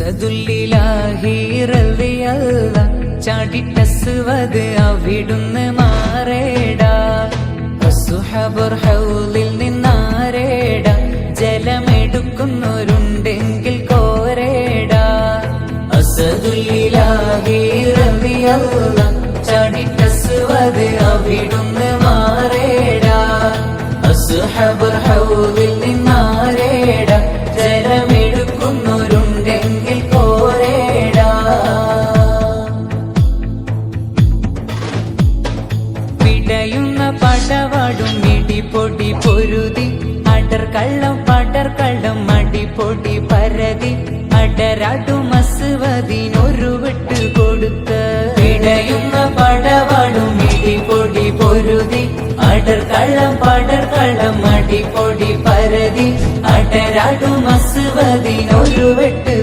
അസദുല്ലിലാഹി റളിയല്ല ചാടിട്ടസുവത് അവിടുന്ന് മാറേടാ. അസുഹബർ ഹൗലിൽ നിന്നാരേട ജലമെടുക്കുന്നവരുണ്ടെങ്കിൽ കോരേടാ. അസദുല്ലിലാഹി റളിയല്ല ചാടിട്ടസുവത് അവിടുന്ന് മാറേടാ. അസുഹബർ ഹൗലിൽ നിന്നാരേട പടവാടും ഇടിപൊടി പൊരുതി അടർ കള്ളം പടർ കള്ളം അടിപൊടി പരതി അടരാടും അസുവതിനൊരു വിട്ട് കൊടുത്ത് പിടയുന്ന പടവാടും ഇടിപൊടി പൊരുതി അടർ കള്ളം പടർ കള്ളം അടിപൊടി പരതി അടരാടും അസുവതിനൊരു വിട്ട്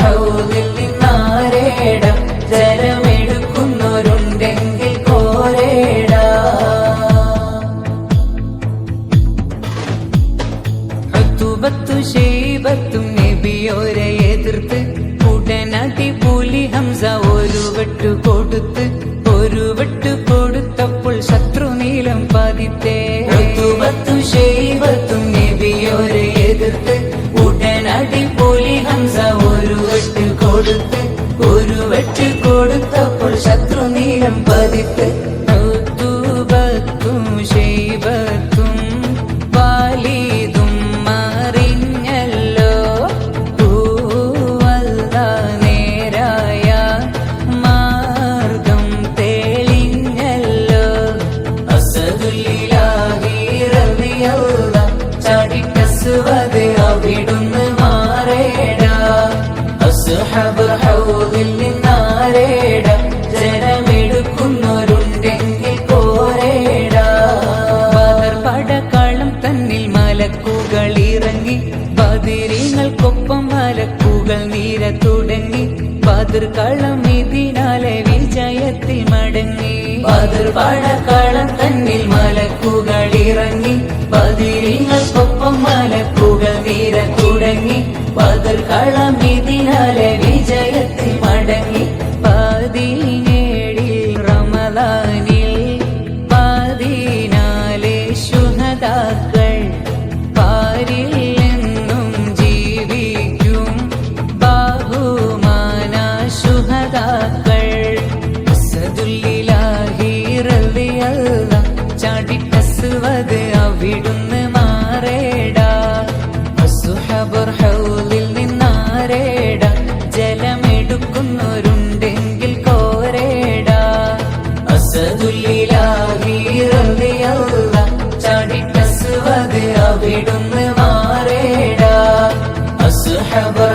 ഹൗലിൽ നിന്നാരേട ജലമെടുക്കുന്നവരുണ്ടെങ്കിൽ കോരേടാ ഋതുബത്തു ഷെയ്ബത്തും നബിയോരെ എതിർത്ത് ഉടനടി പുലി ഹംസ ഒരു വെട്ടു കൊടുത്ത് ബദിരിങ്ങൾക്കൊപ്പം മലക്കുകൾ നീര തുടങ്ങി ബദർ കളം ഇതിനാലെ വിജയത്തിൽ മടങ്ങി. ബദർ പടക്കളം തന്നിൽ മലക്കുകൾ ഇറങ്ങി. ബദിരിങ്ങൾക്കൊപ്പം മലക്കുകൾ നീര തുടങ്ങി ബദർ അസുഹബർ ഹൗലിൽ അസദുല്ലിലാഹി റളിയല്ല ചാടിക്കസുവത് അവിടുന്ന് മാറേടാ. അസുഹബർ